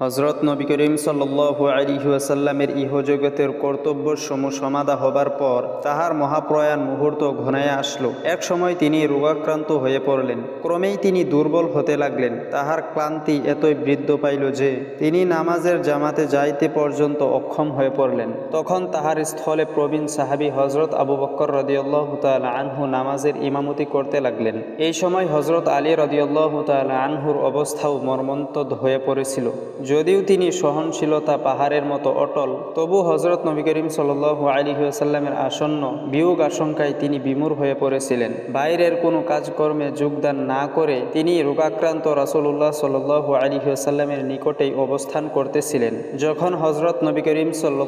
হজরত নবী করিম সাল্লাহ আলিহাসাল্লামের ইহজগতের কর্তব্য সমূহ সমাধা হবার পর তাহার মহাপ্রয়াণ মুহূর্ত ঘনায় আসলো। এক সময় তিনি রোগাক্রান্ত হয়ে পড়লেন। ক্রমেই তিনি দুর্বল হতে লাগলেন। তাহার ক্লান্তি এতই বৃদ্ধ পাইল যে তিনি নামাজের জামাতে যাইতে পর্যন্ত অক্ষম হয়ে পড়লেন। তখন তাহার স্থলে প্রবীণ সাহাবী হজরত আবু বক্কর রদিয়াল্লাহ তালা আনহু নামাজের ইমামতি করতে লাগলেন। এই সময় হজরত আলী রদিয়াল্লাহ তালা আনহুর অবস্থাও মর্মন্তদ হয়ে পড়েছিল। যদিও তিনি সহনশীলতা পাহাড়ের মতো অটল তবু হজরত নবী করিম সাল আলী আসাল্লামের আসন্ন বিয়োগ আশঙ্কায় তিনি বিমূর হয়ে পড়েছিলেন। বাইরের কোনো কাজকর্মে যোগদান না করে তিনি রোগাক্রান্ত রাসুল্লাহ সাল আলী আসাল্লামের নিকটেই অবস্থান করতেছিলেন। যখন হজরত নবী করিম সাল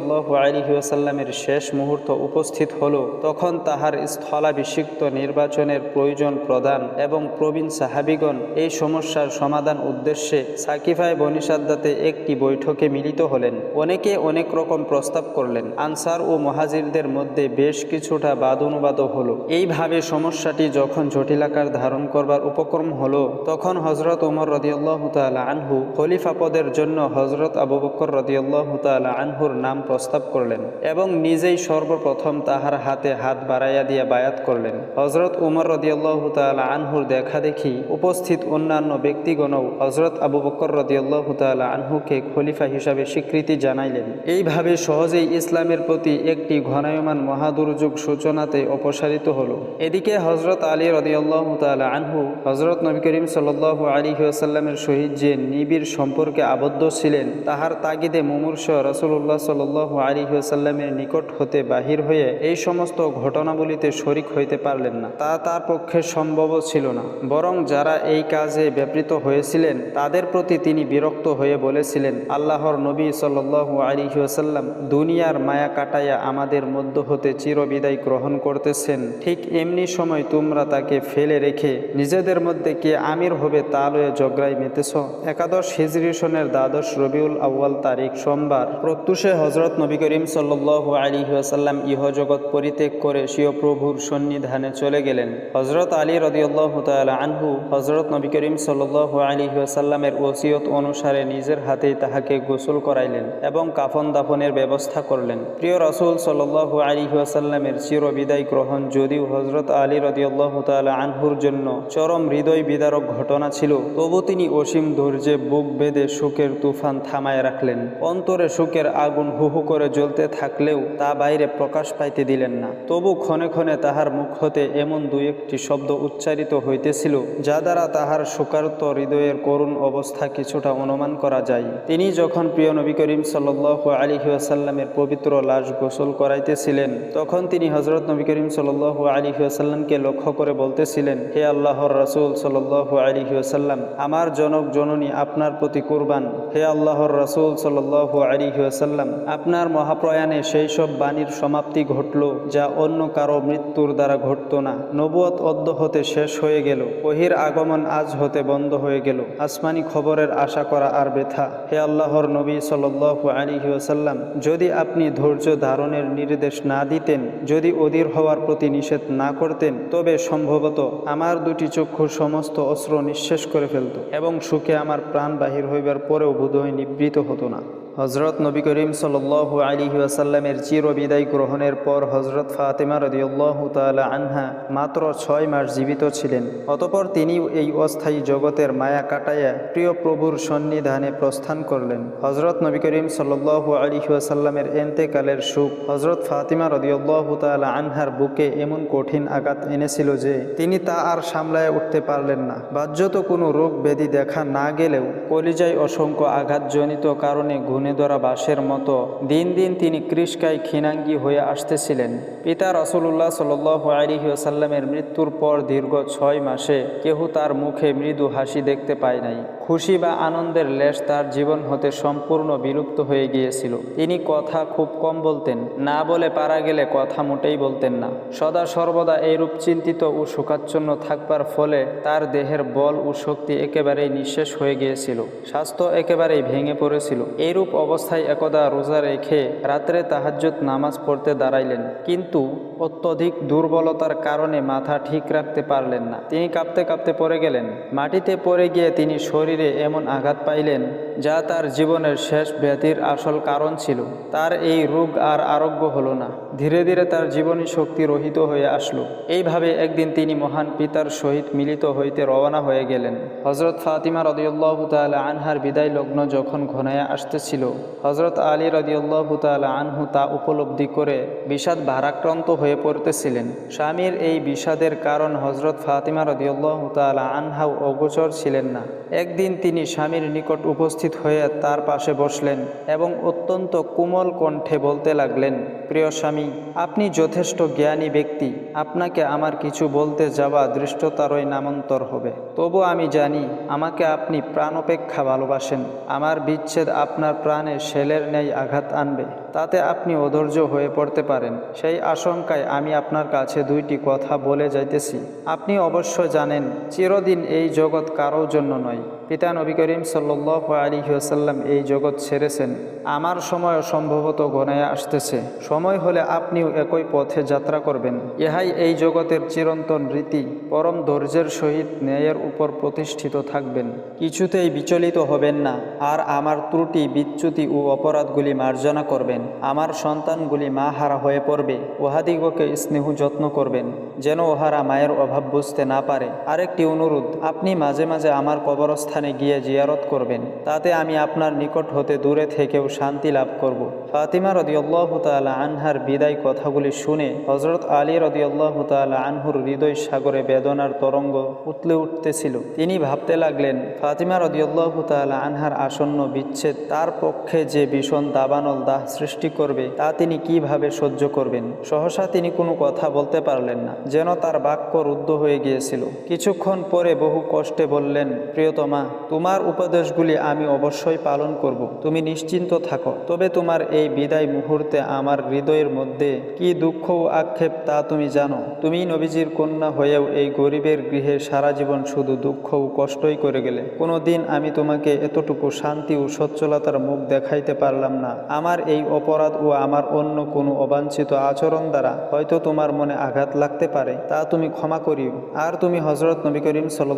আলী আসাল্লামের শেষ মুহূর্ত উপস্থিত হল, তখন তাহার স্থলাভিষিক্ত নির্বাচনের প্রয়োজন প্রদান এবং প্রবীণ সাহাবিগণ এই সমস্যার সমাধান উদ্দেশ্যে সাকিফায় বনিসাদ্দাতে একটি বৈঠকে মিলিত হলেন। অনেকে অনেক রকম প্রস্তাব করলেন। আনসার ও মহাজিরদের মধ্যে বেশ কিছুটা বাদ অনুবাদ হলো। এইভাবে সমস্যাটি যখন জটিলাকার ধারণ করবার উপক্রম হলো, তখন হজরত উমর রদিয়াল্লাহ তালা আনহু খলিফা পদের জন্য হজরত আবু বকর রদিয়াল্লাহ তালা আনহুর নাম প্রস্তাব করলেন এবং নিজেই সর্বপ্রথম তাহার হাতে হাত বাড়াইয়া দিয়া বায়াত করলেন। হজরত উমর রদিয়াল্লাহ তালা আনহুর দেখা দেখি উপস্থিত অন্যান্য ব্যক্তিগণও হজরত আবু বকর রদিয়াল্লাহ তালা আনহুকে খলিফা হিসাবে স্বীকৃতি জানাইলেন। এইভাবে সহজেই ইসলামের প্রতি একটি ঘনায়মান মহাদুর্যোগ সূচনাতে অপসারিত হল। এদিকে হজরত আলী রদিয়াল্লাহ তালা আনহু হজরত নবী করিম সাল আলী আসাল্লামের সহিত যে নিবিড় সম্পর্কে আবদ্ধ ছিলেন, তাহার তাগিদে মুমূর্ষ রসুল্লাহ সাল আলী আসাল্লামের নিকট হতে বাহির হয়ে এই সমস্ত ঘটনাবলিতে শরিক হইতে পারলেন না। তা তার পক্ষে সম্ভব ছিল না। বরং যারা এই কাজে ব্যাপৃত হয়েছিলেন, তাদের প্রতি তিনি বিরক্ত হয়ে বলেছিলেন, আল্লাহর নবী সাল্লু আলিহাসাল্লাম দুনিয়ার মায়া কাটাইয়া আমাদের মধ্য হতে চিরবিদায় গ্রহণ করতেছেন। ঠিক এমনি সময় তোমরা তাকে ফেলে রেখে নিজেদের মধ্যে কে আমির হবে তা লয়ে জগড়াই মেতেছ। একাদশ হিজরি সনের দ্বাদশ রবিউল আউ্য়াল তারিখ সোমবার প্রত্যুষে হজরত নবী করিম সাল্লু আলিহাসাল্লাম ইহজগৎ পরিত্যাগ করে স্বীয় প্রভুর সন্নিধানে চলে গেলেন। হজরত আলী রদিয়াল্লাহ তাল আনহু হজরত নবী করিম সাল্লু আলিহাসাল্লামের ওসিয়ত অনুসারে নিজের হাতেই তাহাকে গোসল করাইলেন এবং কাফন দাফনের ব্যবস্থা করলেন। প্রিয় রসুল সাল্লু আলিহাসাল্লামের চিরবিদায় গ্রহণ যদিও হজরত আলী রদিয়াল্লাহ তাল আনহুর জন্য চরম হৃদয় বিদারক ঘটনা ছিল, তবু তিনি অসীম ধৈর্যে বুক বেঁধে সুখের তুফান থামায় রাখলেন। অন্তরে সুখের আগুন হুহু করে জ্বলতে থাকলেও তা বাইরে প্রকাশ পাইতে দিলেন না। তবু ক্ষণে ক্ষণে তাহার মুখ হতে এমন দু একটি শব্দ উচ্চারিত হইতেছিল, যা দ্বারা তাহার শোকার্ত হৃদয়ের করুণ অবস্থা কিছুটা অনুমান করা যায়। তিনি যখন প্রিয় নবী করিম সাল্লাহ আলিহাসাল্লামের পবিত্র লাশ গোসল করাইতেছিলেন, তখন তিনি হজরত নবী করিম সাল্লাহ আলিহাসাল্লামকে লক্ষ্য করে বলতেছিলেন, হে আল্লাহর রসুল সাল্লাহ আলিহাসাল্লাম আমার জনক জননী আপনার প্রতি কুরবান। হে আল্লাহর রসুল সাল্লাহ আলিহাসাল্লাম আপনার মহাপ্রয়াণে সেই সব বাণীর সমাপ্তি ঘটল, যা অন্য কারও মৃত্যুর দ্বারা ঘটত না। নবুয়ত অদ্য হতে শেষ হয়ে গেল ওহির আগমন আজ হতে বন্ধ হয়ে গেল। আসমানি খবরের আশা করা আর বেথা হে আল্লাহর নবী সাল্লাহ আলী ওসাল্লাম যদি আপনি ধৈর্য ধারণের নির্দেশ না দিতেন, যদি অধীর হওয়ার প্রতি নিষেধ না করতেন, তবে সম্ভবত আমার দুটি চক্ষু সমস্ত অস্ত্র নিঃশেষ করে ফেলত এবং সুখে আমার প্রাণ বাহির হইবার পরেও বোধহয় নিবৃত হতো না। হজরত নবী করিম সাল্লাহ আলী আসাল্লামের চিরবিদায় গ্রহণের পর হজরত ফাতেমা রদিউল্লাহ তালা আনহা মাত্র ছয় মাস জীবিত ছিলেন। অতপর তিনি এই অস্থায়ী জগতের মায়া কাটাইয়া প্রিয় প্রভুর সন্নিধানে প্রস্থান করলেন। হজরত নবী করিম সাল্লাহ আলী আসাল্লামের এন্তেকালের সুখ হজরত ফাতিমা রদিউল্লাহ তালা আনহার বুকে এমন কঠিন আঘাত এনেছিল যে তিনি তা আর সামলায় উঠতে পারলেন না। বাহ্যত কোনো রোগ ব্যাধি দেখা না গেলেও কলিজায় অসংখ্য আঘাতজনিত কারণে ঘুণে ধরা বাসের মতো দিন দিন তিনি কৃষ্কায় ক্ষীণাঙ্গী হয়ে আসতেছিলেন। পিতা রসুল্লাহ সাল আলিহাসাল্লামের মৃত্যুর পর দীর্ঘ ছয় মাসে কেহ তার মুখে মৃদু হাসি দেখতে পায় নাই। খুশি বা আনন্দের লেশ তার জীবন হতে সম্পূর্ণ বিলুপ্ত হয়ে গিয়েছিল। তিনি কথা খুব কম বলতেন, না বলে পারা গেলে কথা মোটেই বলতেন না। সদা সর্বদা এইরূপ চিন্তিত ও শোকাচ্ছন্ন থাকবার ফলে তার দেহের বল ও শক্তি একেবারেই নিঃশেষ হয়ে গিয়েছিল। স্বাস্থ্য একেবারেই ভেঙে পড়েছিল। এইরূপ অবস্থায় একদা রোজা রেখে রাত্রে তাহাজ্জুদ নামাজ পড়তে দাঁড়াইলেন, কিন্তু অত্যধিক দুর্বলতার কারণে মাথা ঠিক রাখতে পারলেন না। তিনি কাঁপতে কাঁপতে পড়ে গেলেন। মাটিতে পড়ে গিয়ে তিনি শরীর শরীরে এমন আঘাত পাইলেন যা তার জীবনের শেষ ব্যাধির আসল কারণ ছিল। তার এই রোগ আর আরোগ্য হলো না। ধীরে ধীরে তার জীবনী শক্তি রহিত হয়ে আসলো। এইভাবে একদিন তিনি মহান পিতার সহিত মিলিত হইতে রওনা হয়ে গেলেন। হজরত ফাতিমা রদিউল্লাহ তালা আনহার বিদায় লগ্ন যখন ঘনায় আসতেছিল হজরত আলী রদিউল্লাহ তালা আনহু তা উপলব্ধি করে বিষাদ ভারাক্রান্ত হয়ে পড়তেছিলেন। স্বামীর এই বিষাদের কারণ হজরত ফাতিমা রদিউল্লাহ তালা আনহাও অগোচর ছিলেন না। একদিন তিনি স্বামীর নিকট উপস্থিত হয়ে তার পাশে বসলেন এবং অত্যন্ত কোমল কণ্ঠে বলতে লাগলেন, প্রিয় স্বামী, আপনি যথেষ্ট জ্ঞানী ব্যক্তি। আপনাকে আমার কিছু বলতে যাওয়া দৃষ্টতারই নামান্তর হবে। তবু আমি জানি, আমাকে আপনি প্রাণপেক্ষা ভালোবাসেন। আমার বিচ্ছেদ আপনার প্রাণে শেলের ন্যায় আঘাত আনবে। তাতে আপনি অধৈর্য হয়ে পড়তে পারেন। সেই আশঙ্কায় আমি আপনার কাছে দুইটি কথা বলে যাইতেছি। আপনি অবশ্য জানেন, চিরদিন এই জগৎ কারোর জন্য নয়। পিতা নবী করিম সাল্লাহ আলী ওসাল্লাম এই জগৎ ছেড়েছেন। আমার সময় সম্ভবত গণায় আসতেছে। সময় হলে আপনিও একই পথে যাত্রা করবেন। ইহাই এই জগতের চিরন্তন রীতি। পরম ধৈর্যের সহিত ন্যায়ের উপর প্রতিষ্ঠিত থাকবেন। কিছুতেই বিচলিত হবেন না। আর আমার ত্রুটি, বিচ্যুতি ও অপরাধগুলি মার্জনা করবেন। আমার সন্তানগুলি মা হারা হয়ে পড়বে। উহাদিগকে স্নেহ যত্ন করবেন, যেন ওহারা মায়ের অভাব বুঝতে না পারে। আরেকটি অনুরোধ, আপনি মাঝে মাঝে আমার কবরস্থানে গিয়ে জিয়ারত করবেন তাতে আমি আপনার নিকট হতে দূরে থেকেও শান্তি লাভ করব। ফাতিমা রদিয়াল্লাহ তালা আনহার বিদায় কথাগুলি শুনে হজরত আলী রদিয়াল্লাহ তালা আনহুর হৃদয় সাগরে বেদনার তরঙ্গ উতলে উঠতেছিল। তিনি ভাবতে লাগলেন, ফাতিমা রদিয়াল্লাহ তালা আনহার আসন্ন বিচ্ছেদ তার পক্ষে যে ভীষণ দাবানল দাহ সৃষ্টি করবে, তা তিনি কীভাবে সহ্য করবেন? সহসা তিনি কোনো কথা বলতে পারলেন না, যেন তার বাক্য রুদ্ধ হয়ে গিয়েছিল। কিছুক্ষণ পরে বহু কষ্টে বললেন, প্রিয়তমা, তোমার উপদেশগুলি আমি অবশ্যই পালন করব। তুমি নিশ্চিন্ত থাকো, তবে তোমার এই বিদায় মুহূর্তে আমার হৃদয়ের মধ্যে কি দুঃখ ও আক্ষেপ তা তুমি জানো। তুমি নবীজির কন্যা হয়েও এই গরিবের গৃহে সারা জীবন শুধু দুঃখ ও কষ্টই করে গেলে। কোনো দিন আমি তোমাকে এতটুকু শান্তি ও সচ্ছলতার মুখ দেখাইতে পারলাম না। আমার এই অপরাধ ও আমার অন্য কোনো অবাঞ্ছিত আচরণ দ্বারা হয়তো তোমার মনে আঘাত লাগতে পারে, তা তুমি ক্ষমা করিও। আর তুমি হজরত নবী করিম সাল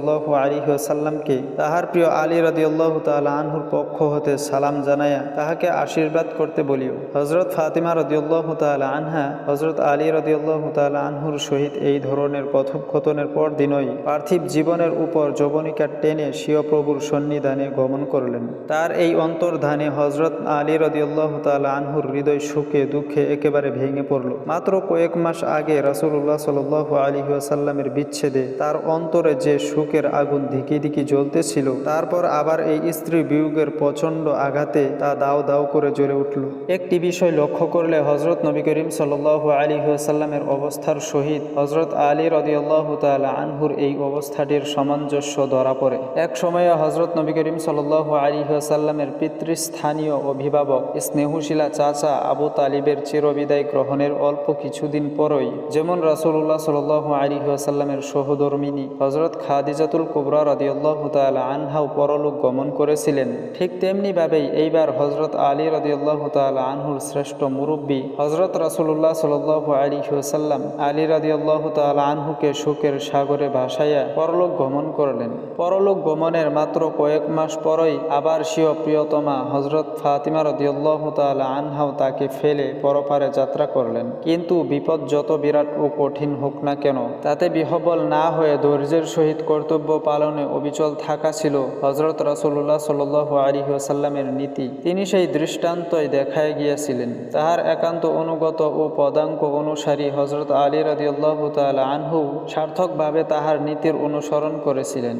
আলী সাল্লামকে তাহার প্রিয় আলী রদিউল্লাহ তালা আনহুর পক্ষ হতে সালাম জানাইয়া তাহাকে আশীর্বাদ করতে বলিও। হজরত ফাতিমা রদিউল্লাহ তালা আনহা হজরত আলী রদিউল্লাহ তালা আনহুর সহিত এই ধরনের কথোপকথনের পর দিনই পার্থিব জীবনের উপর যবনিকা টেনে স্বীয় প্রভুর সন্নিধানে গমন করলেন। তার এই অন্তর্ধানে হজরত আলী রদিউল্লাহ তালা আনহুর হৃদয় সুখে দুঃখে একেবারে ভেঙে পড়ল। মাত্র কয়েক মাস আগে রাসুল্লাহ সাল আলী সাল্লামের বিচ্ছেদে তার অন্তরে যে সুখের আগুন ধিকি ধিকি জ্বলতেছিল, তারপর আবার এই স্ত্রী বিয়োগের প্রচণ্ড আঘাতে তা দাও দাও করে জ্বলে উঠল। একটি বিষয় লক্ষ্য করলে হজরত নবী করিম সাল আলী সাল্লামের অবস্থার সহিত হজরত আলী রদিয়াল্লাহ তালা আনহুর এই অবস্থাটির সামঞ্জস্য ধরা পড়ে। এক সময়ে হজরত নবী করিম সাল আলী সাল্লামের পিতৃস্থানীয় অভিভাবক স্নেহশীলা চাচা আবু তালিবের চিরবিদায় গ্রহণের অল্প কিছুদিন পরই যেমন রাসুল্লাহ সাল আলী সাল্লামের সহধর্মিনী হজরত খাদিজাতুল কুবরা রদিয়াল্লাহ তালা আনহাও পরলোক গমন করেছিলেন, ঠিক তেমনিভাবেই এইবার হজরত আলী রদিয়াল্লাহ তালা আনহুর শ্রেষ্ঠ মুরব্বী হজরত রাসুল্লাহ সাল আলী সাল্লাম আলী রদিয়াল্লাহ তালা আনহুকে সুখের সাগরে ভাসাইয়া পরলোক গমন করলেন। পরলোক গমনের মাত্র কয়েক মাস পরই আবার স্বীয় প্রিয়তমা হজরত ফাতিমা রদিয়াল্লাহ তালা আনহাও তাকে ফেলে পরপারে যাত্রা করলেন। কিন্তু বিপদ যত বিরাট ও কঠিন হোক না কেন, তাতে বিহবল না হয়ে ধৈর্যের সহিত কর্তব্য পালনে অবিচল থাকা ছিল হজরত রাসুল্লাহ সাল আলী সাল্লামের নীতি। তিনি সেই দৃষ্টান্তই দেখায় গিয়েছিলেন। তাহার একান্ত অনুগত ও পদাঙ্ক অনুসারী হজরত আলী রাজিউল্লাহ তাল আনহু সার্থকভাবে তাহার নীতির অনুসরণ করেছিলেন।